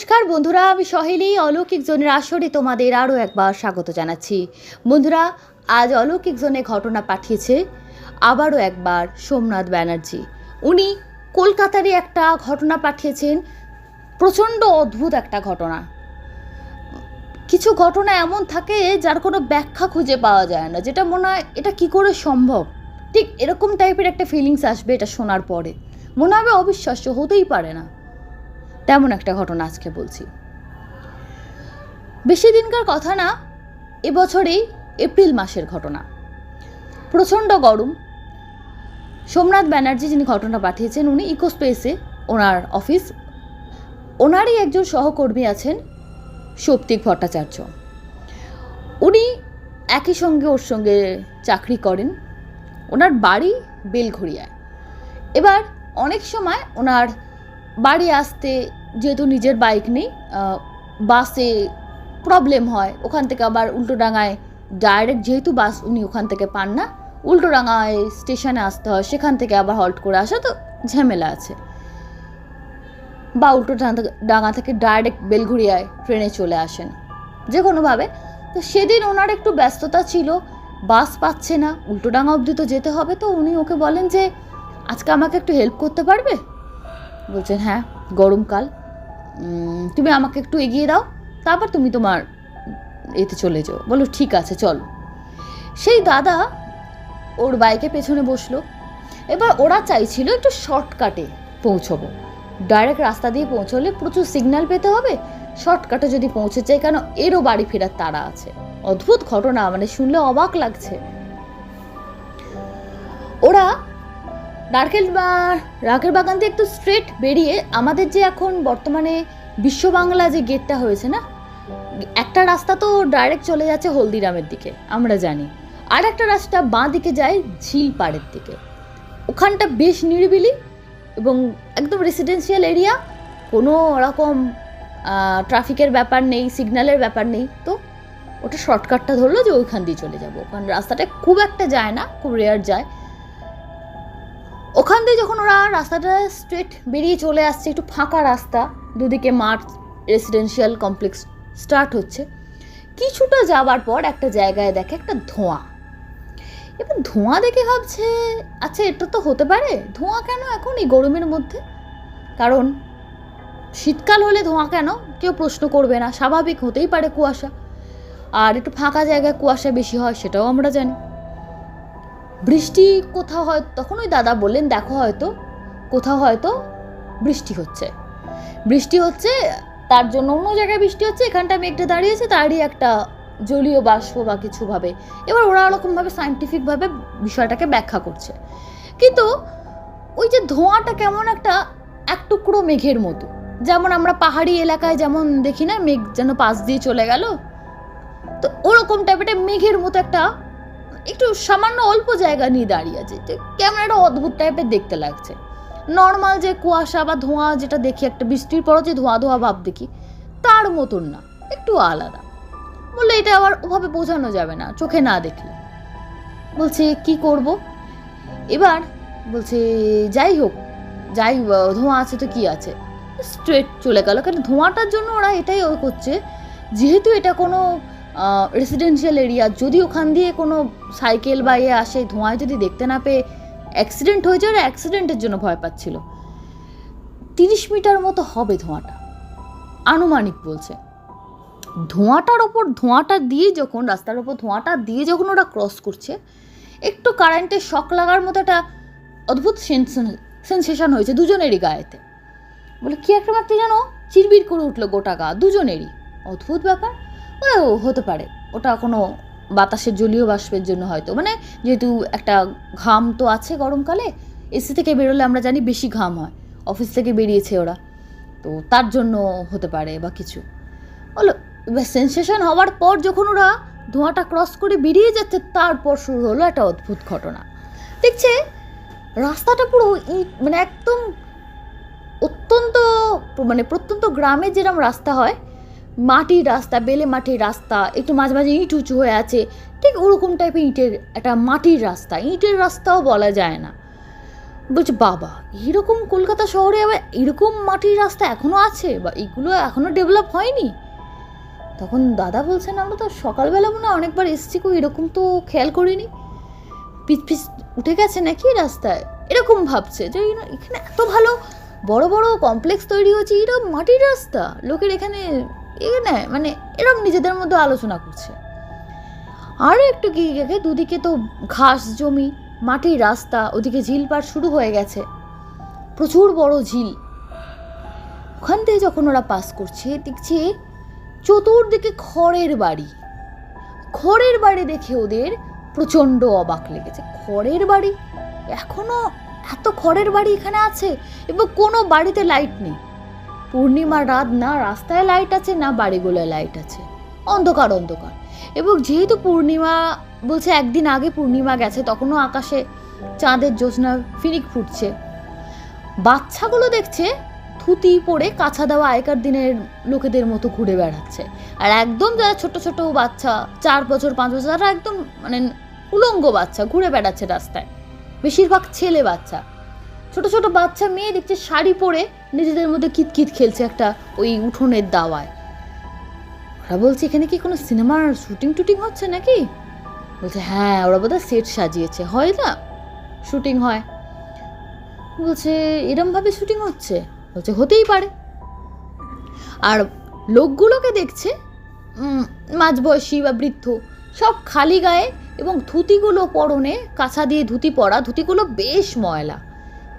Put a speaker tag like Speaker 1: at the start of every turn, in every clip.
Speaker 1: নমস্কার বন্ধুরা, আমি সহেলি। অলৌকিক জোনের আসরে তোমাদের আরও একবার স্বাগত জানাচ্ছি। বন্ধুরা, আজ অলৌকিক জোনে ঘটনা পাঠিয়েছে আবারও একবার সোমনাথ ব্যানার্জি। উনি কলকাতারই একটা ঘটনা পাঠিয়েছেন, প্রচণ্ড অদ্ভুত একটা ঘটনা। কিছু ঘটনা এমন থাকে যার কোনো ব্যাখ্যা খুঁজে পাওয়া যায় না, যেটা মনে হয় এটা কি করে সম্ভব? ঠিক এরকম টাইপের একটা ফিলিংস আসবে এটা শোনার পরে। মনে হবে অবিশ্বাস্য, হতেই পারে না। তেমন একটা ঘটনা আজকে বলছি। বেশি দিনকার কথা না, এবছরেই এপ্রিল মাসের ঘটনা। প্রচণ্ড গরম। সোমনাথ ব্যানার্জি যিনি ঘটনা পাঠিয়েছেন, উনি ইকোস্পেসে ওনার অফিস। ওনারই একজন সহকর্মী আছেন সৌপ্তিক ভট্টাচার্য। উনি একই সঙ্গে ওর সঙ্গে চাকরি করেন। ওনার বাড়ি বেলঘড়িয়ায়। এবার অনেক সময় ওনার বাড়ি আসতে যেহেতু নিজের বাইক নেই বাসে প্রবলেম হয়। ওখান থেকে আবার উল্টোডাঙায় ডাইরেক্ট যেহেতু বাস উনি ওখান থেকে পান না উল্টোডাঙায় স্টেশনে আসতে হয়। সেখান থেকে আবার হল্ট করে আসা, তো ঝামেলা আছে। বা উল্টো ডাঙা- থেকে ডাইরেক্ট বেলঘুরিয়ায় ট্রেনে চলে আসেন যে কোনোভাবে তো সেদিন ওনার একটু ব্যস্ততা ছিল বাস পাচ্ছে না উল্টোডাঙা অবধি তো যেতে হবে। তো উনি ওকে বলেন যে, আজকে আমাকে একটু হেল্প করতে পারবে? বলছেন হ্যাঁ গরমকাল। তুমি আমাকে একটু এগিয়ে দাও, তারপর তুমি তোমার এতে চলে যাও। বলো, ঠিক আছে, চলো। সেই দাদা ওর বাইকে পেছনে বসল। এবার ওরা চাইছিল একটু শর্টকাটে পৌঁছবো। ডাইরেক্ট রাস্তা দিয়ে পৌঁছলে প্রচুর সিগন্যাল পেতে হবে। শর্টকাটে যদি পৌঁছে যায় কেন, এরও বাড়ি ফেরার তারা আছে। অদ্ভুত ঘটনা মানে শুনলে অবাক লাগছে। ওরা নারকেল বা রাকের বাগান দিয়ে একটু স্ট্রেট বেরিয়ে আমাদের যে এখন বর্তমানে বিশ্ব বাংলা যে গেটটা হয়েছে না, একটা রাস্তা তো ডাইরেক্ট চলে যাচ্ছে হলদিরামের দিকে, আমরা জানি। আর একটা রাস্তা বাঁ দিকে যায় ঝিল পাড়ের দিকে। ওখানটা বেশ নিরিবিলি এবং একদম রেসিডেন্সিয়াল এরিয়া কোনো রকম ট্রাফিকের ব্যাপার নেই সিগন্যালের ব্যাপার নেই। তো ওটা শর্টকাটটা ধরলো যে ওইখান দিয়ে চলে যাব। ওখান রাস্তাটা খুব একটা যায় না, খুব রেয়ার যায়। ওখান দিয়ে যখন ওরা রাস্তাটা স্ট্রেট বেরিয়ে চলে আসছে, একটু ফাঁকা রাস্তা, দুদিকে মাঠ রেসিডেন্সিয়াল কমপ্লেক্স স্টার্ট হচ্ছে, কিছুটা যাবার পর একটা জায়গায় দেখে একটা ধোঁয়া। এবার ধোঁয়া দেখে ভাবছে আচ্ছা এটা তো হতে পারে, ধোঁয়া কেন এখন এই গরমের মধ্যে? কারণ শীতকাল হলে ধোঁয়া কেন? কেউ প্রশ্ন করবে না, স্বাভাবিক হতেই পারে কুয়াশা। আর একটু ফাঁকা জায়গায় কুয়াশা বেশি হয়, সেটাও আমরা জানি। বৃষ্টি কোথাও হয় তখন ওই দাদা বললেন, দেখো হয়তো, কোথাও হয়তো বৃষ্টি হচ্ছে। বৃষ্টি হচ্ছে, তার জন্য অন্য জায়গায় বৃষ্টি হচ্ছে, এখানটা মেঘটা দাঁড়িয়েছে, তারই একটা জলীয় বাষ্প বা কিছু ভাবে। এবার ওরা ওরকমভাবে সাইন্টিফিকভাবে বিষয়টাকে ব্যাখ্যা করছে। কিন্তু ওই যে ধোঁয়াটা কেমন একটা এক টুকরো মেঘের মতো। যেমন আমরা পাহাড়ি এলাকায় যেমন দেখি না, মেঘ যেন পাশ দিয়ে চলে গেল, তো ওরকম টাইপের মেঘের মতো একটা একটু সামান্য অল্প জায়গা নিয়ে দাঁড়িয়ে আছে। কেমন একটা অদ্ভুত টাইপের দেখতে লাগছে। নর্মাল যে কুয়াশা বা ধোঁয়া যেটা দেখি, একটা বৃষ্টির পরও যে ধোঁয়া ধোঁয়া ভাব দেখি, তার মতন না, একটু আলাদা। বললে, এটা আবার ওভাবে বোঝানো যাবে না, চোখে না দেখলে। বলছে, কি করব? এবার বলছে, যাই হোক, যাই ধোঁয়া আছে তো কি আছে? স্ট্রেট চলে গেল। কারণ ধোঁয়াটার জন্য ওরা এটাই করছে, যেহেতু এটা কোনো রেসিডেন্সিয়াল এরিয়া যদি ওখান দিয়ে কোনো সাইকেল বা ইয়ে আসে, ধোঁয়ায় যদি দেখতে না পেয়ে অ্যাক্সিডেন্ট হয়ে যায় অ্যাক্সিডেন্টের জন্য ভয় পাচ্ছিল। তিরিশ মিটার মতো হবে ধোঁয়াটা। আনুমানিক বলছে। ধোঁয়াটার ওপর ধোঁয়াটা দিয়ে যখন, রাস্তার ওপর ধোঁয়াটা দিয়ে যখন ওরা ক্রস করছে, একটু কারেন্টের শক লাগার মতো একটা অদ্ভুত সেন্সেশন হয়েছে দুজনেরই গায়েতে। বলে, কী একটা মাত্র যেন চিরবির করে উঠল গোটা গা, দুজনেরই। অদ্ভুত ব্যাপার। হতে পারে। ওটা কোনো বাতাসের জলীয় বাষ্পের জন্য হয়তো। মানে যেহেতু একটা ঘাম তো আছে গরমকালে, এসি থেকে বেরোলে আমরা জানি বেশি ঘাম হয়। অফিস থেকে বেরিয়েছে ওরা। তো তার জন্য হতে পারে বা কিছু। বলো সেন্সেশন হওয়ার পর যখন ওরা ধোঁয়াটা ক্রস করে বেরিয়ে যাচ্ছে, তারপর শুরু হলো একটা অদ্ভুত ঘটনা। দেখছে, রাস্তাটা পুরো ইট মানে একদম অত্যন্ত মানে প্রত্যন্ত গ্রামে যেরকম রাস্তা হয় মাটির রাস্তা, বেলে মাটির রাস্তা, একটু মাঝে মাঝে ইট উঁচু হয়ে আছে, ঠিক ওরকম টাইপের ইটের একটা মাটির রাস্তা। ইটের রাস্তাও বলা যায় না। বলছে, বাবা, এরকম কলকাতা শহরে আবার এরকম মাটির রাস্তা এখনও আছে? বা এগুলো এখনও ডেভেলপ হয়নি? তখন দাদা বলছেন, আমরা তো সকালবেলা মনে হয় অনেকবার এসছি কো এরকম তো খেয়াল করিনি। পিচ পিচ উঠে গেছে নাকি রাস্তায়? এরকম ভাবছে যে এখানে এত ভালো বড় বড় কমপ্লেক্স তৈরি হচ্ছে এরকম মাটির রাস্তা? লোকের এখানে এখানে মানে এরকম নিজেদের মধ্যে আলোচনা করছে। আরও একটু গিয়ে গেছে দুদিকে তো ঘাস জমি, মাটির রাস্তা, ওদিকে ঝিল পার শুরু হয়ে গেছে। প্রচুর বড় ঝিল। ওখান থেকে যখন ওরা পাস করছে, দেখছে চতুর্দিকে খড়ের বাড়ি। খড়ের বাড়ি দেখে ওদের প্রচণ্ড অবাক লেগেছে। খড়ের বাড়ি? এখনও এত খড়ের বাড়ি এখানে আছে? এবং কোনো বাড়িতে লাইট নেই। পূর্ণিমার রাত না রাস্তায় লাইট আছে, না বাড়িগুলোয় লাইট আছে। অন্ধকার অন্ধকার। এবং যেহেতু পূর্ণিমা বলছে একদিন আগে পূর্ণিমা গেছে, তখনও আকাশে চাঁদের জ্যোৎস্না ফিনিক ফুটছে। বাচ্চাগুলো দেখছে থুতি পরে কাছা দেওয়া আগেকার দিনের লোকেদের মতো ঘুরে বেড়াচ্ছে। আর একদম যারা ছোট ছোট বাচ্চা, চার বছর, পাঁচ বছর, তারা একদম মানে উলঙ্গ বাচ্চা, ঘুরে বেড়াচ্ছে রাস্তায়। বেশিরভাগ ছেলে বাচ্চা। ছোট ছোট বাচ্চা মেয়ে দেখছে শাড়ি পরে নিজেদের মধ্যে কিতকিত খেলছে একটা ওই উঠোনের দাওয়ায়। ওরা বলছে, এখানে কি কোনো সিনেমার শুটিং টুটিং হচ্ছে নাকি? বলছে হ্যাঁ ওরা বোধহয় সেট সাজিয়েছে। হয় না? শুটিং হয়। বলছে, এরমভাবে শুটিং হচ্ছে? বলছে, হতেই পারে। আর লোকগুলোকে দেখছে মাঝবয়সী বা বৃদ্ধ, সব খালি গায়ে এবং ধুতিগুলো পরনে কাছা দিয়ে ধুতি পরা, ধুতিগুলো বেশ ময়লা।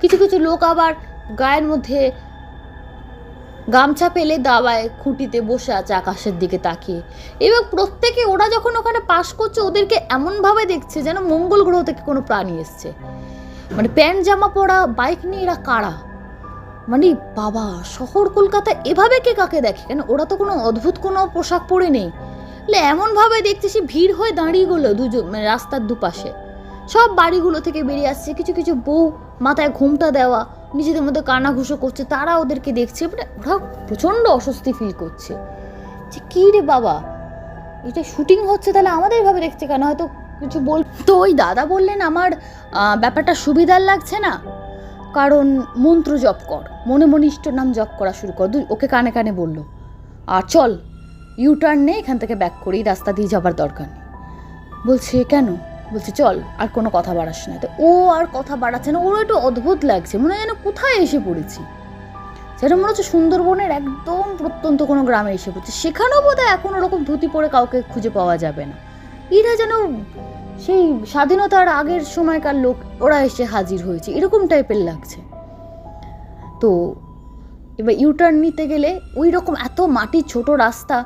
Speaker 1: কিছু কিছু লোক আবার গায়ের মধ্যে গামছা পেলে দাওয়ায় খুঁটিতে বসে আছে আকাশের দিকে তাকিয়ে। এবং প্রত্যেকে ওরা যখন ওখানে পাশ করছে, ওদেরকে এমনভাবে দেখছে যেন মঙ্গল গ্রহ থেকে কোনো প্রাণী এসছে। মানে প্যান্ট, জামা পরা, বাইক নিয়ে এরা কারা? মানে বাবা, শহর কলকাতা এভাবে কে কাকে দেখে? কেন ওরা তো কোনো অদ্ভুত কোনো পোশাক পরে নেই। এমন এমনভাবে দেখছে সে ভিড় হয়ে দাঁড়িয়ে গেলো দুজন মানে রাস্তার দুপাশে। সব বাড়িগুলো থেকে বেরিয়ে আসছে, কিছু কিছু বউ, মাথায় ঘুমটা দেওয়া নিজেদের মধ্যে কানাঘুষো করছে, তারা ওদেরকে দেখছে মানে ওরা প্রচণ্ড অস্বস্তি ফিল করছে। যে কী রে বাবা? এটা শুটিং হচ্ছে, তাহলে আমাদের ভাবে দেখছে কেন? হয়তো কিছু বল, তো ওই দাদা বললেন, আমার ব্যাপারটা সুবিধার লাগছে না। কারণ মন্ত্র জপ কর মনে মনে ইষ্টর নাম জপ করা শুরু কর। ওকে কানে কানে বলল, আর চল ইউ টার্ন নে, এখান থেকে ব্যাক করি রাস্তা দিয়ে যাবার দরকার নেই। বলছে, কেন? বলছে, চল, আর কোনো কথা বাড়াস না। তো ও আর কথা বাড়াচ্ছে না ওর একটু অদ্ভুত লাগছে, মনে হয় যেন কোথায় এসে পড়েছি। যেটা মনে হচ্ছে সুন্দরবনের একদম প্রত্যন্ত কোনো গ্রামে এসে পড়ছে। সেখানেও বোধহয় এখন ওরকম ধুতি পরে কাউকে খুঁজে পাওয়া যাবে না। এরা যেন সেই স্বাধীনতার আগের সময়কার লোক, ওরা এসে হাজির হয়েছে, এরকম টাইপের লাগছে। তো এবার ইউটার্ন নিতে গেলে ওই রকম এত মাটির ছোট রাস্তা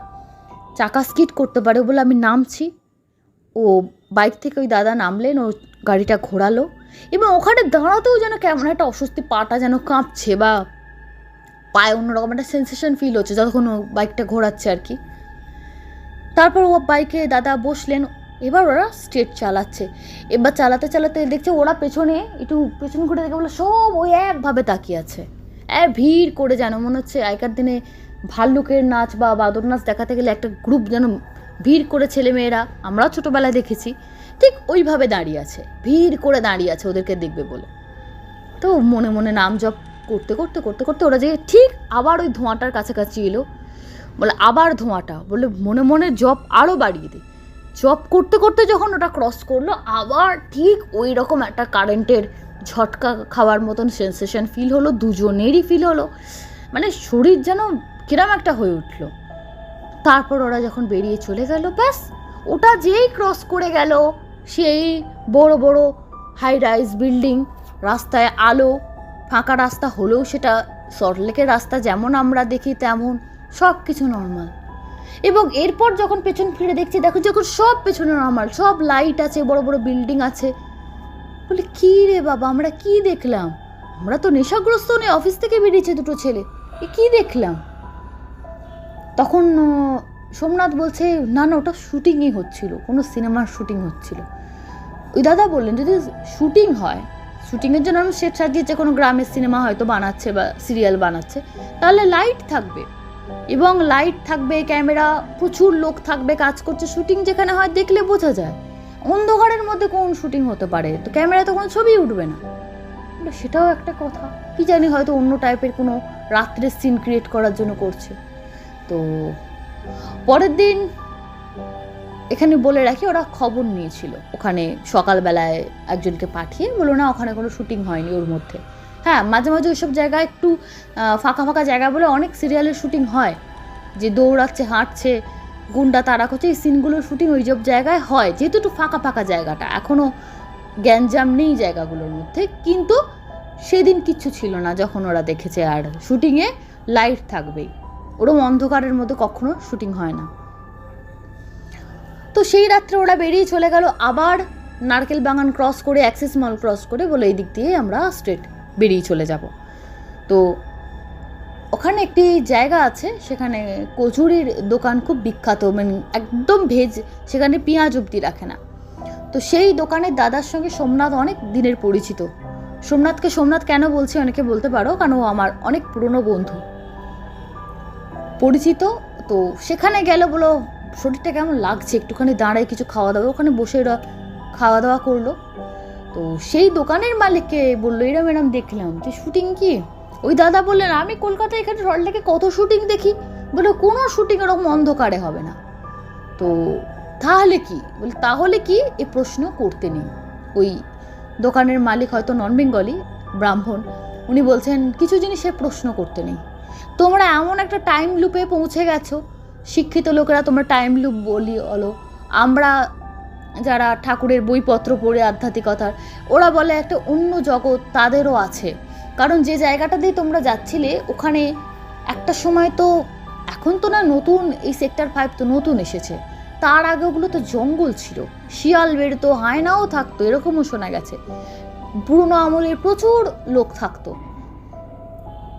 Speaker 1: চাকা স্কিট করতে পারে বলে আমি নামছি। ও বাইক থেকে ওই দাদা নামলেন, ও গাড়িটা ঘোরালো এবং ওখানে দাঁড়াতেও যেন কেমন একটা অস্বস্তি পাটা যেন কাঁপছে বা পায়ে অন্যরকম একটা সেন্সেশন ফিল হচ্ছে যতক্ষণ ও বাইকটা ঘোরাচ্ছে আর কি। তারপর ও বাইকে দাদা বসলেন, এবার ওরা স্টেট চালাচ্ছে। এবার চালাতে চালাতে দেখছে ওরা পেছনে একটু পেছন ঘুরে দেখে বলে সব ওই একভাবে তাকিয়ে আছে। এক ভিড় করে যেন, মনে হচ্ছে আগেকার দিনে ভাল্লুকের নাচ বা বাদর নাচ দেখাতে গেলে একটা গ্রুপ যেন ভিড় করে ছেলেমেয়েরা, আমরাও ছোটোবেলায় দেখেছি, ঠিক ওইভাবে দাঁড়িয়ে আছে। ভিড় করে দাঁড়িয়ে আছে ওদেরকে দেখবে বলে। তো মনে মনে নাম জপ করতে করতে করতে করতে ওরা যে ঠিক আবার ওই ধোঁয়াটার কাছাকাছি এলো। বলে, আবার ধোঁয়াটা। বলে, মনে মনে জব আরও বাড়িয়ে দে। জব করতে করতে যখন ওটা ক্রস করল, আবার ঠিক ওই রকম একটা কারেন্টের ঝটকা খাওয়ার মতন সেন্সেশন ফিল হলো, দুজনেরই ফিল হলো। মানে শরীর যেন কিরম একটা হয়ে উঠল। তারপর ওরা যখন বেরিয়ে চলে গেল, ব্যাস, ওটা যেই ক্রস করে গেল, সেই বড় বড় হাই রাইজ বিল্ডিং রাস্তায় আলো, ফাঁকা রাস্তা হলেও সেটা সল্টলেকের রাস্তা যেমন আমরা দেখি তেমন সব কিছু নর্মাল এবং এরপর যখন পেছন ফিরে দেখছি, দেখো যখন সব পেছনে নর্মাল সব লাইট আছে, বড় বড় বিল্ডিং আছে, বলে, কী রে বাবা, আমরা কি দেখলাম? আমরা তো নেশাগ্রস্ত নেই অফিস থেকে বেরিয়েছে দুটো ছেলে, এ কী দেখলাম? তখন সোমনাথ বলছে, না না, ওটা শুটিংই হচ্ছিল, কোনো সিনেমার শুটিং হচ্ছিল। ওই দাদা বললেন, যদি শুটিং হয়, শুটিংয়ের জন্য আমি সেট সাজিয়েছে, কোনো গ্রামের সিনেমা হয়তো বানাচ্ছে বা সিরিয়াল বানাচ্ছে, তাহলে লাইট থাকবে। এবং লাইট থাকবে, ক্যামেরা, প্রচুর লোক থাকবে, কাজ করছে, শুটিং যেখানে হয় দেখলে বোঝা যায়। অন্ধকারের মধ্যে কোন শুটিং হতে পারে? তো ক্যামেরা তো কোনো ছবি উঠবে না। সেটাও একটা কথা। কি জানি হয়তো অন্য টাইপের কোনো রাত্রের সিন ক্রিয়েট করার জন্য করছে। তো পরের দিন এখানে বলে রাখি, ওরা খবর নিয়েছিল। ওখানে সকালবেলায় একজনকে পাঠিয়ে বলল না, ওখানে কোনো শুটিং হয়নি ওর মধ্যে। হ্যাঁ মাঝে মাঝে ওইসব জায়গায় একটু ফাঁকা ফাঁকা জায়গা বলে অনেক সিরিয়ালের শুটিং হয়। যে দৌড়াচ্ছে, হাঁটছে, গুন্ডা তারা করছে, এই সিনগুলোর শুটিং ওই সব জায়গায় হয়। যেহেতু একটু ফাঁকা ফাঁকা জায়গাটা এখনও গ্যাঞ্জাম নেই জায়গাগুলোর মধ্যে। কিন্তু সেদিন কিচ্ছু ছিল না যখন ওরা দেখেছে, আর শুটিংয়ে লাইট থাকবেই। ওরম অন্ধকারের মধ্যে কখনো শুটিং হয় না। তো সেই রাত্রে ওরা বেরিয়ে চলে গেল আবার নারকেল বাগান ক্রস করে, অ্যাক্সিস মল ক্রস করে বলে এই দিক দিয়ে আমরা স্ট্রেট বেরিয়ে চলে যাব। তো ওখানে একটি জায়গা আছে, সেখানে কচুরির দোকান খুব বিখ্যাত মানে একদম ভেজ, সেখানে পেঁয়াজ অব্দি রাখে না। তো সেই দোকানের দাদার সঙ্গে সোমনাথ অনেক দিনের পরিচিত। সোমনাথকে, সোমনাথ কেন বলছি অনেকে বলতে পারো, কারণ ও আমার অনেক পুরনো বন্ধু। পরিচিত, তো সেখানে গেল বলো, শরীরটা কেমন লাগছে? একটুখানি দাঁড়ায় কিছু খাওয়া দাওয়া, ওখানে বসে এরা খাওয়া দাওয়া করল। তো সেই দোকানের মালিককে বলল এরম এরম দেখলাম, যে শুটিং কি? ওই দাদা বললেন, আমি কলকাতায় এখানে সল্টলেকে কত শুটিং দেখি? বলে, কোনো শুটিং এরকম অন্ধকারে হবে না। তো তাহলে কি? বলে, তাহলে কি? এ প্রশ্ন করতে নেই। ওই দোকানের মালিক হয়তো নন বেঙ্গলি, ব্রাহ্মণ উনি বলছেন, কিছু জিনিসে প্রশ্ন করতে নেই। তোমরা এমন একটা টাইম লুপে পৌঁছে গেছো। শিক্ষিত লোকেরা তোমরা টাইম লুপ বলি অলো। আমরা যারা ঠাকুরের বইপত্র পড়ে আধ্যাত্মিকতার, ওরা বলে একটা অন্য জগৎ তাদেরও আছে। কারণ যে জায়গাটা দিয়ে তোমরা যাচ্ছিলে, ওখানে একটা সময় তো এখন তো না নতুন, এই সেক্টর ফাইভ তো নতুন এসেছে। তার আগে ওগুলো তো জঙ্গল ছিল। শিয়াল বেরতো হায়নাও থাকতো, এরকমও শোনা গেছে। পুরনো আমলের প্রচুর লোক থাকতো।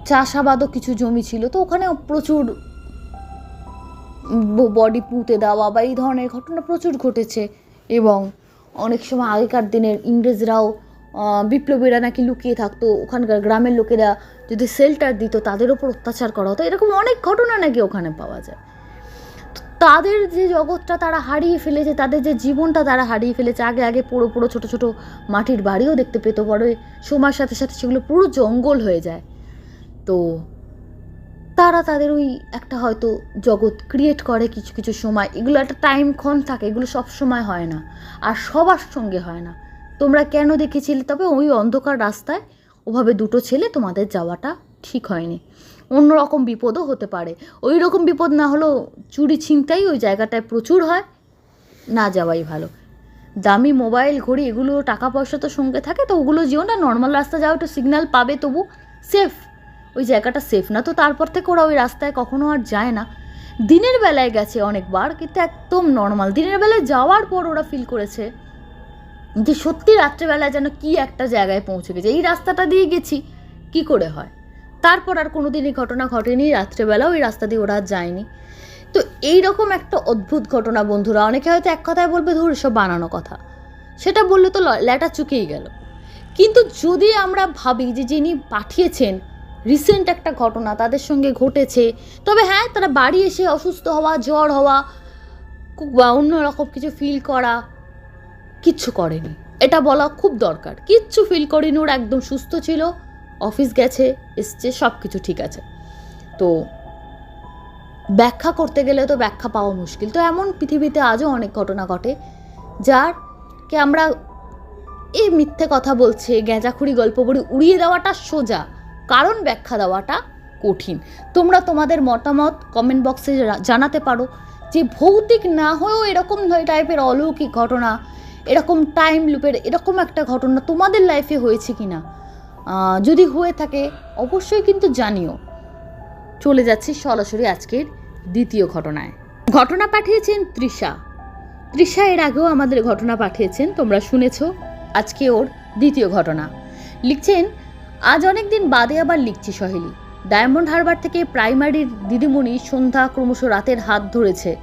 Speaker 1: চাষাবাদও কিছু জমি ছিল, তো ওখানে প্রচুর বডি পুঁতে দেওয়া বা এই ধরনের ঘটনা প্রচুর ঘটেছে এবং অনেক সময় আগেকার দিনের ইংরেজরাও বিপ্লবীরা নাকি লুকিয়ে থাকতো। ওখানকার গ্রামের লোকেরা যদি শেল্টার দিত, তাদের ওপর অত্যাচার করা হতো। এরকম অনেক ঘটনা নাকি ওখানে পাওয়া যায়। তাদের যে জগৎটা তারা হারিয়ে ফেলেছে, তাদের যে জীবনটা তারা হারিয়ে ফেলেছে, আগে আগে পুরো পুরো ছোটো ছোটো মাটির বাড়িও দেখতে পেতো, পরে সময়ের সাথে সাথে সেগুলো পুরো জঙ্গল হয়ে যায়। তো তারা তাদের ওই একটা হয়তো জগৎ ক্রিয়েট করে কিছু কিছু সময়, এগুলো একটা টাইম ক্ষণ থাকে, এগুলো সব সময় হয় না, আর সবার সঙ্গে হয় না। তোমরা কেন দেখেছিলে? তবে ওই অন্ধকার রাস্তায় ওভাবে দুটো ছেলে তোমাদের যাওয়াটা ঠিক হয়নি। অন্যরকম বিপদও হতে পারে। ওই রকম বিপদ না হলেও চুরি ছিনতাই ওই জায়গাটায় প্রচুর হয়, না যাওয়াই ভালো। দামি মোবাইল, ঘড়ি, এগুলো টাকা পয়সা তো সঙ্গে থাকে, তো ওগুলো যেও না নর্মাল রাস্তা যাও একটু সিগন্যাল পাবে তবু সেফ ওই জায়গাটা সেফ না, তো তারপর থেকে ওরা ওই রাস্তায় কখনো আর যায় না। দিনের বেলায় গেছে অনেকবার, কিন্তু একদম নর্মাল দিনের বেলায় যাওয়ার পর ওরা ফিল করেছে যে সত্যি রাত্রেবেলায় যেন কি একটা জায়গায় পৌঁছে গেছে। এই রাস্তাটা দিয়ে গেছি, কি করে হয়? তারপর আর কোনো দিনই ঘটনা ঘটেনি রাত্রেবেলা ওই রাস্তা দিয়ে ওরা যায়নি। তো এই রকম একটা অদ্ভুত ঘটনা, বন্ধুরা, অনেকে হয়তো এক কথায় বলবে, ধর সব বানানো কথা। সেটা বললে তো ল্যাটা চুকেই গেল। কিন্তু যদি আমরা ভাবি যে যিনি পাঠিয়েছেন রিসেন্ট একটা ঘটনা, তাদের সঙ্গে ঘটেছে, তবে হ্যাঁ তারা বাড়ি এসে অসুস্থ হওয়া, জ্বর হওয়া বা অন্যরকম কিছু ফিল করা, কিচ্ছু করেনি। এটা বলা খুব দরকার। কিচ্ছু ফিল করেনি, ওরা একদম সুস্থ ছিল। অফিস গেছে, এসছে সব কিছু ঠিক আছে। তো ব্যাখ্যা করতে গেলে তো ব্যাখ্যা পাওয়া মুশকিল। তো এমন পৃথিবীতে আজও অনেক ঘটনা ঘটে, যার কে আমরা এই মিথ্যে কথা বলছে গেঁজাখুরি গল্প বলে, উড়িয়ে দেওয়াটা সোজা। কারণ ব্যাখ্যা দেওয়াটা কঠিন। তোমরা তোমাদের মতামত কমেন্ট বক্সে জানাতে পারো। যে ভৌতিক না হয়েও এরকম টাইপের অলৌকিক ঘটনা, এরকম টাইম লুপের এরকম একটা ঘটনা তোমাদের লাইফে হয়েছে কি না যদি হয়ে থাকে, অবশ্যই কিন্তু জানিও। চলে যাচ্ছি সরাসরি আজকের দ্বিতীয় ঘটনায়। ঘটনা পাঠিয়েছেন তৃষা। তৃষা এর আগেও আমাদের ঘটনা পাঠিয়েছেন, তোমরা শুনেছ। আজকে ওর দ্বিতীয় ঘটনা। লিখছেন, আজ অনেক দিন বাদে আবার লিখছি সহেলি। ডায়মন্ড হারবার থেকে প্রাইমারির দিদিমণি সন্ধ্যা ক্রমশ রাতের হাত ধরেছে।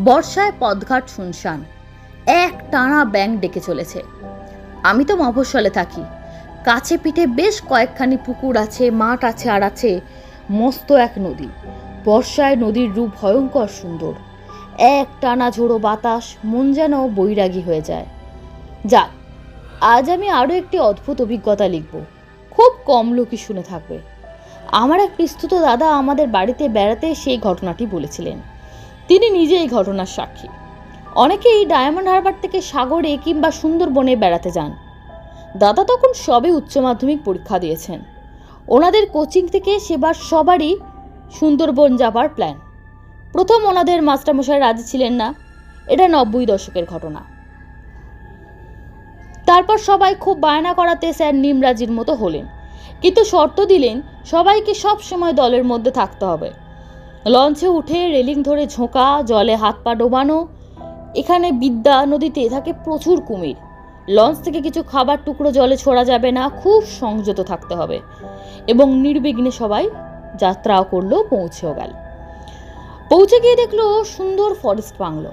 Speaker 1: বর্ষায় পদঘাট শুনশান। এক টানা ব্যাং ডেকে চলেছে। আমি তো মফস্বলে থাকি। কাছে পিঠে বেশ কয়েকখানি পুকুর আছে, মাঠ আছে আর আছে। মস্ত এক নদী। বর্ষায় নদীর রূপ ভয়ঙ্কর সুন্দর। এক টানা ঝোড়ো বাতাস, মন যেন বৈরাগী হয়ে যায়। যাক, আজ আমি আরও একটি অদ্ভুত অভিজ্ঞতা লিখব। খুব কম লোকই শুনে থাকবে। আমার এক পিস্তুত দাদা আমাদের বাড়িতে বেড়াতে সেই ঘটনাটি বলেছিলেন। তিনি নিজে এই ঘটনার সাক্ষী। অনেকেই ডায়মন্ড হারবার থেকে সাগরে কিংবা সুন্দরবনে বেড়াতে যান। দাদা তখন সবে উচ্চ মাধ্যমিক পরীক্ষা দিয়েছেন। ওনাদের কোচিং থেকে সেবার সবারই সুন্দরবন যাবার প্ল্যান প্রথম ওনাদের মাস্টারমশাই রাজি ছিলেন না। এটা নব্বই দশকের ঘটনা। তারপর সবাই খুব বায়না করাতে স্যার নিমরাজির মতো হলেন। কিন্তু শর্ত দিলেন, সবাইকে সব সময় দলের মধ্যে থাকতে হবে। লঞ্চে উঠে রেলিং ধরে ঝোঁকা, জলে হাত পা ডোবানো, এখানে বিদ্যা নদীতে থাকে প্রচুর কুমির। লঞ্চ থেকে কিছু খাবার টুকরো জলে ছোড়া যাবে না, খুব সংযত থাকতে হবে। এবং নির্বিঘ্নে সবাই যাত্রাও করল, পৌঁছেও গেল। পৌঁছে গিয়ে দেখল সুন্দর ফরেস্ট বাংলো।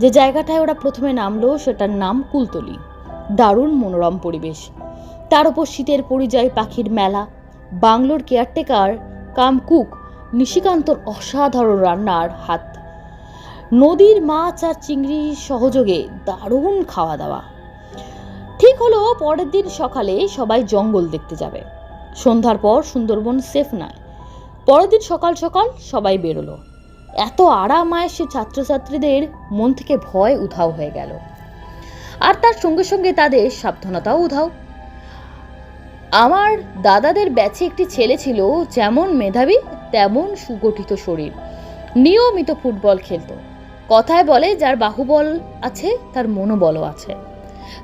Speaker 1: যে জায়গাটায় ওরা প্রথমে নামলো সেটার নাম কুলতলি। দারুণ মনোরম পরিবেশ। তার উপর শীতের পরিযায়ী পাখির মেলা, বাংলোর কেয়ারটেকার কাম কুক, নিশিকান্তর অসাধারণ রান্নার হাত। নদীর মাছ আর চিংড়ি সহযোগে দারুণ খাওয়া দাওয়া। হলো পরের দিন সকালে সবাই জঙ্গল দেখতে যাবে। সন্ধ্যার পর সুন্দরবন সেফ নয়। পরের দিন সকাল সকাল সবাই বেরোলো। এত আরাম সে ছাত্রছাত্রীদের মন থেকে ভয় উধাও হয়ে গেল। আর তার সঙ্গে সঙ্গে তাদের সাবধানতাও উধাও। আমার দাদাদের ব্যাচে একটি ছেলে ছিল, যেমন মেধাবী, তেমন সুগঠিত শরীর। নিয়মিত ফুটবল খেলতো। কথায় বলে, যার বাহুবল আছে, তার মনোবলও আছে।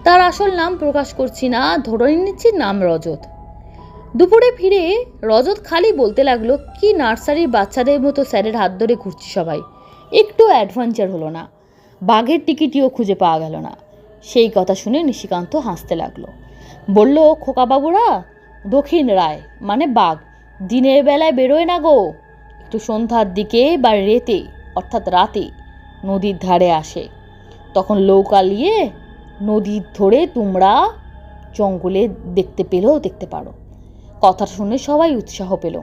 Speaker 1: তার আসল নাম প্রকাশ করছি না, ধরে নিচ্ছি নাম রজত। দুপুরে ফিরে রজত খালি বলতে লাগল, কি নার্সারির বাচ্চাদের মতো স্যারের হাত ধরে ঘুরছি সবাই। একটু অ্যাডভেঞ্চার হলো না। বাঘের টিকিটিও খুঁজে পাওয়া গেল না। সেই কথা শুনে নিশিকান্ত হাসতে লাগল। বলল, খোকাবাবুরা, দক্ষিণ রায় মানে বাঘ, দিনের বেলায় বেরোয় না গো। একটু সন্ধ্যার দিকে বা রেতে, অর্থাৎ রাতে, নদীর ধারে আসে। তখন নৌকা নিয়ে নদীর ধরে তোমরা জঙ্গলে দেখতে পেলেও দেখতে পারো। কথা শুনে সবাই উৎসাহ পেল।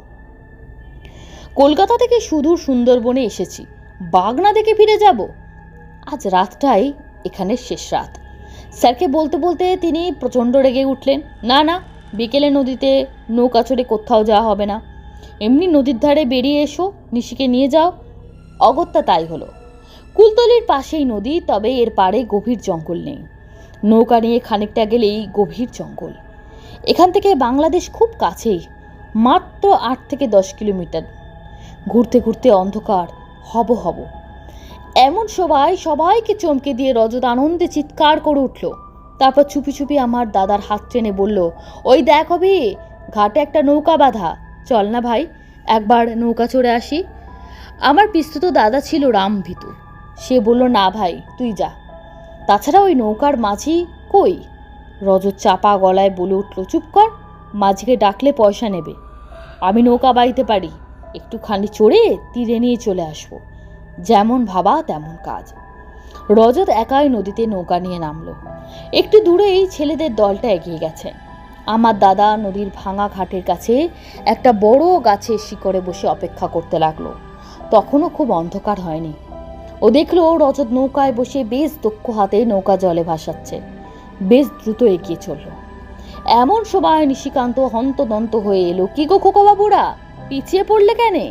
Speaker 1: কলকাতা থেকে সুদূর সুন্দরবনে এসেছি। বাগনা দেখে ফিরে যাব। আজ রাতটাই এখানে শেষ রাত। স্যারকে বলতে বলতে তিনি প্রচণ্ড রেগে উঠলেন। না না, বিকেলে নদীতে নৌকা চড়ে কোথাও যাওয়া হবে না। এমনি নদীর ধারে বেরিয়ে এসো, নিশিকে নিয়ে যাও। অগত্যা তাই হলো। কুলতলির পাশেই নদী, তবে এর পাড়ে গভীর জঙ্গল নেই। নৌকা নিয়ে খানিকটা গেলেই গভীর জঙ্গল। এখান থেকে বাংলাদেশ খুব কাছেই, মাত্র আট থেকে দশ কিলোমিটার। ঘুরতে ঘুরতে অন্ধকার, হব হব। এমন সবাই, সবাইকে চমকে দিয়ে রজত আনন্দে চিৎকার করে উঠল। তারপর চুপি চুপি আমার দাদার হাত টেনে বলল, ওই দেখ অভি, ঘাটে একটা নৌকা বাঁধা। চল না ভাই, একবার নৌকা চড়ে আসি। আমার পিস্তুত দাদা ছিল রাম ভিতু সে বলল, না ভাই, তুই যা। তাছাড়া ওই নৌকার মাঝি কই? রজত চাপা গলায় বলে উঠল, চুপ কর, মাঝিকে ডাকলে পয়সা নেবে। আমি নৌকা বাইতে পারি। একটুখানি চড়ে তীরে নিয়ে চলে আসব। যেমন ভাবা তেমন কাজ। রজত একাই নদীতে নৌকা নিয়ে নামলো। একটু দূরেই ছেলেদের দলটা এগিয়ে গেছে। আমার দাদা নদীর ভাঙা ঘাটের কাছে একটা বড় গাছের শিকড়ে বসে অপেক্ষা করতে লাগল। তখনও খুব অন্ধকার হয়নি। ও দেখল রজত নৌকায় বসে বেশ দক্ষ হাতে নৌকা জলে ভাসাচ্ছে। বেশ দ্রুত এগিয়ে চলল। এমন সময় নিশিকান্ত হন্তদন্ত হয়ে এলো, কি গো খোকাবাবুরা? পিছিয়ে পড়লে কেনে?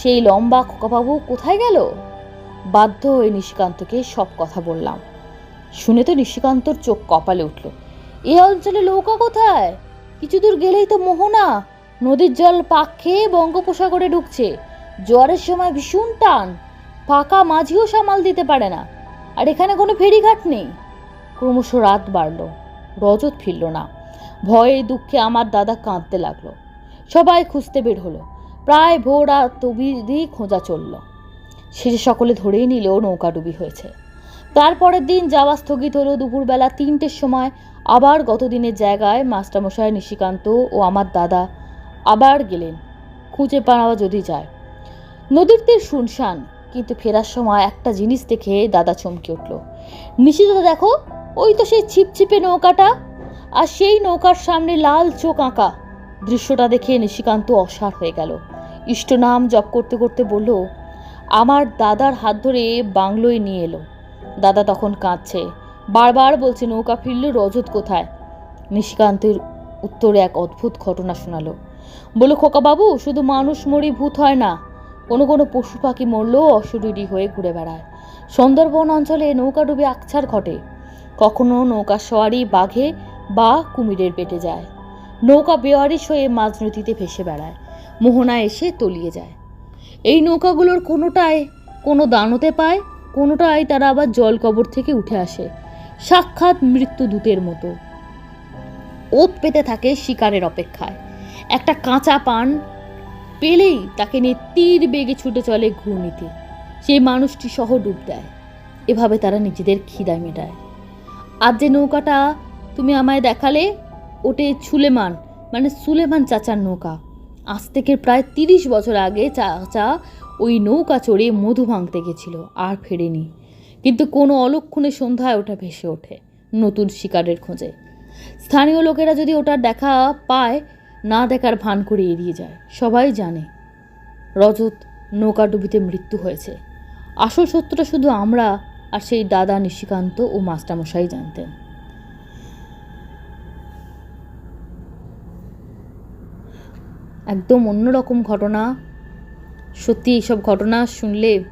Speaker 1: সেই লম্বা খোকাবাবু কোথায় গেল? বাধ্য হয়ে নিশিকান্তকে সব কথা বললাম। শুনে তো নিশিকান্তর চোখ কপালে উঠল, এ অঞ্চলে নৌকা কোথায়? কিছু দূর গেলেই তো মোহনা। নদীর জল পাক খেয়ে বঙ্গোপসাগরে ঢুকছে। জ্বরের সময় ভীষণ টান। ফাঁকা মাঝিও সামাল দিতে পারে না। আর এখানে কোনো ফেরিঘাট নেই। ক্রমশ রাত বাড়ল, রজত ফিরল না। ভয়ে দুঃখে আমার দাদা কাঁদতে লাগল। সবাই খুঁজতে বের হলো। প্রায় ভোর রাত অবধি খোঁজা চলল। শেষে সকলে ধরেই নিল নৌকাডুবি হয়েছে। তারপরের দিন যাওয়া স্থগিত হলো দুপুরবেলা তিনটের সময়। আবার গতদিনের জায়গায় মাস্টারমশাই নিশিকান্ত ও আমার দাদা আবার গেলেন। খুঁজে পাওয়া যদি যায়। নদীর তীর শুনশান কিন্তু ফেরার সময় একটা জিনিস দেখে দাদা চমকে উঠল। নিশিদাদা দেখো, ওই তো সেই ছিপছিপে নৌকাটা আর সেই নৌকার সামনে লাল চোখ আঁকা। দৃশ্যটা দেখে নিশিকান্ত অসার হয়ে গেল। ইষ্টনাম জপ করতে করতে বলল, আমার দাদার হাত ধরে বাংলোয় নিয়ে এলো। দাদা তখন কাঁদছে। বারবার বলছে, নৌকা ফিরল, রজত কোথায়? নিশিকান্তের উত্তরে এক অদ্ভুত ঘটনা শোনালো। বলো খোকা বাবু শুধু মানুষ মরি ভূত হয় না কোনো কোনো পশু পাখি মরলেও অশরীরী হয়ে ঘুরে বেড়ায়। সুন্দরবন অঞ্চলে নৌকা ডুবে আকছার ঘটে। কখনো নৌকা সোয়ারি বাঘে বা কুমিরের পেটে যায়। নৌকা বেওয়ারিশ হয়ে মাঝ নদীতে ভেসে বেড়ায়। মোহনা এসে তলিয়ে যায়। এই নৌকাগুলোর কোনোটায় কোনো দানতে পায়, কোনোটায় তারা আবার জল কবর থেকে উঠে আসে। সাক্ষাৎ মৃত্যুদূতের মতো। ওত পেতে থাকে শিকারের অপেক্ষায়। একটা কাঁচা পান পেলেই তাকে নিয়ে তীর বেগে ছুটে চলে ঘূর্ণিতে। সেই মানুষটি সহ ডুব দেয়। এভাবে তারা নিজেদের খিদায় মেটায়। আর যে নৌকাটা তুমি আমায় দেখালে, ওটে সুলেমান মানে সুলেমান চাচার নৌকা। আজ থেকে প্রায় তিরিশ বছর আগে চাচা ওই নৌকা চড়ে মধু ভাঙতে গেছিল, আর ফেরেনি। কিন্তু কোনো অলক্ষণে সন্ধ্যায় ওটা ভেসে ওঠে নতুন শিকারের খোঁজে। স্থানীয় লোকেরা যদি ওটার দেখা পায় না দেখার ভান করে এড়িয়ে যায়। সবাই জানে, রজত নৌকা ডুবিতে মৃত্যু হয়েছে। আসল সত্যটা শুধু আমরা আর সেই দাদা নিশিকান্ত ও মাস্টারমশাই জানতেন। একদম অন্যরকম ঘটনা। সত্যি এইসব ঘটনা শুনলে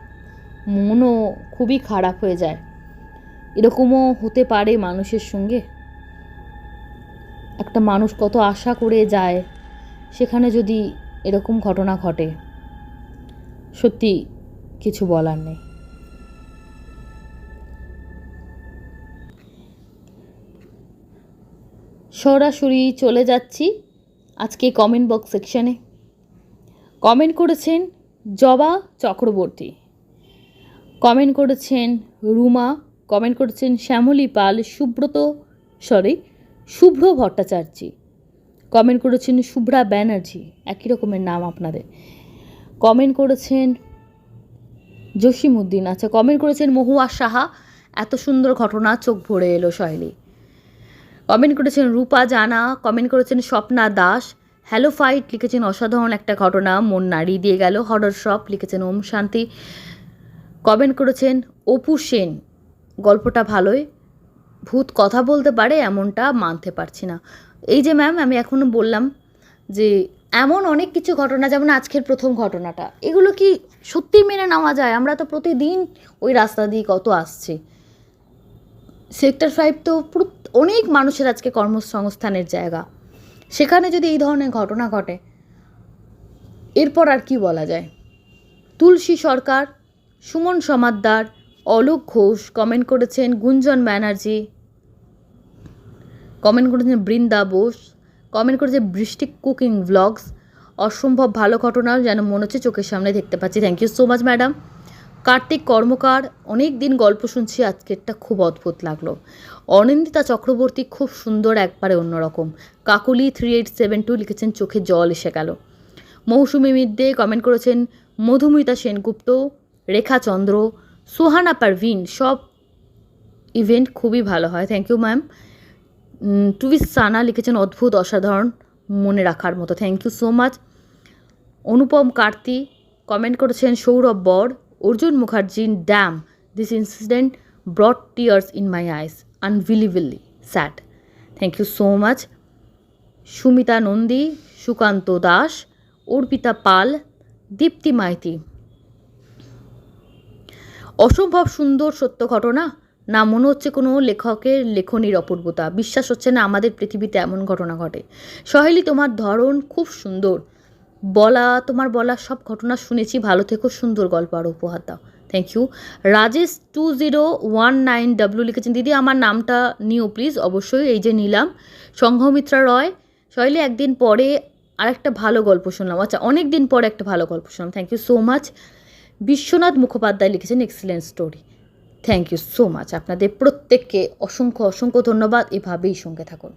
Speaker 1: মনও খুবই খারাপ হয়ে যায়। এরকমও হতে পারে মানুষের সঙ্গে? একটা মানুষ কত আশা করে যায়, সেখানে যদি এরকম ঘটনা ঘটে, সত্যি কিছু বলার নেই। সরাসরি চলে যাচ্ছি আজকে কমেন্ট বক্স সেকশনে কমেন্ট করেছেন জবা চক্রবর্তী। কমেন্ট করেছেন রুমা কমেন্ট করেছেন শ্যামলী পাল, সুব্রত সরি শুভ্র ভট্টাচার্য। কমেন্ট করেছেন শুভ্রা ব্যানার্জি। একই রকমের নাম আপনাদের। কমেন্ট করেছেন জসিমউদ্দিন। আচ্ছা কমেন্ট করেছেন মহুয়া সাহা। এত সুন্দর ঘটনা, চোখ ভরে এলো শৈলী। কমেন্ট করেছেন রূপা জানা। কমেন্ট করেছেন স্বপ্না দাস। হ্যালো ফাইট লিখেছেন অসাধারণ একটা ঘটনা, মন নাড়িয়ে দিয়ে গেল। হরর শপ লিখেছেন ওম শান্তি। কমেন্ট করেছেন অপু সেন। গল্পটা ভালোই। ভূত কথা বলতে পারে, এমনটা মানতে পারছি না। এই যে ম্যাম আমি এখনও বললাম যে, এমন অনেক কিছু ঘটনা, যেমন আজকের প্রথম ঘটনাটা, এগুলো কি সত্যি মেনে নেওয়া যায়? আমরা তো প্রতিদিন ওই রাস্তা দিয়ে কত আসছি। সেক্টর ফাইভ তো অনেক মানুষের আজকে কর্মসংস্থানের জায়গা। সেখানে যদি এই ধরনের ঘটনা ঘটে, এরপর আর কি বলা যায়? তুলসী সরকার, সুমন সমাদ্দার অলোক ঘোষ কমেন্ট করেছেন গুঞ্জন ব্যানার্জি। কমেন্ট করেছেন বৃন্দা বোস। কমেন্ট করেছে বৃষ্টি কুকিং ভ্লগস অসম্ভব ভালো ঘটনা যেন মনে হচ্ছে চোখের সামনে দেখতে পাচ্ছি। Thank you so much madam Kartik Karmakar অনেক দিন গল্প শুনছি, আজকেরটা খুব অদ্ভুত লাগল। অনিন্দিতা চক্রবর্তী খুব সুন্দর একবারে অন্যরকম। Kakuli three eight seven two লিখেছেন, চোখে জল এসে গেল। মৌসুমি মিদ্দে কমেন্ট করেছেন, মধুমিতা সেনগুপ্ত, রেখা চন্দ্র সুহানা পারভিন, সব ইভেন্ট খুবই ভালো হয়। থ্যাংক ইউ ম্যাম টুইস সানা লিখেছেন, অদ্ভুত, অসাধারণ, মনে রাখার মতো। Thank you so much Anupam Karti comment করেছেন, Sourav Bar, Arjun Mukherjee damn this incident brought tears in my eyes unbelievably sad thank you so much Sumita Nandi, Sukanta Das, Arpita Pal, Dipti Maity. অসম্ভব সুন্দর সত্য ঘটনা? না, মনে হচ্ছে কোনো লেখকের লেখনির অপূর্বতা। বিশ্বাস হচ্ছে না, আমাদের পৃথিবীতে এমন ঘটনা ঘটে। সহেলি, তোমার ধরন খুব সুন্দর। বলা, তোমার বলা সব ঘটনা শুনেছি। ভালো থেকো, সুন্দর গল্প আর উপহার দাও। Thank you Rajesh two zero one nine W লিখেছেন। দিদি, আমার নামটা নিও প্লিজ অবশ্যই এই যে নিলাম। সংঘমিত্রা রয়। শৈলী একদিন পরে আরেকটা ভালো গল্প শুনলাম। আচ্ছা অনেক দিন পরে একটা ভালো গল্প শুনলাম। Thank you so much Biswanath Mukhopadhyay লিখেছেন excellent story thank you so much আপনাদের প্রত্যেককে অসংখ্য অসংখ্য ধন্যবাদ। এভাবেই সঙ্গে থাকুন।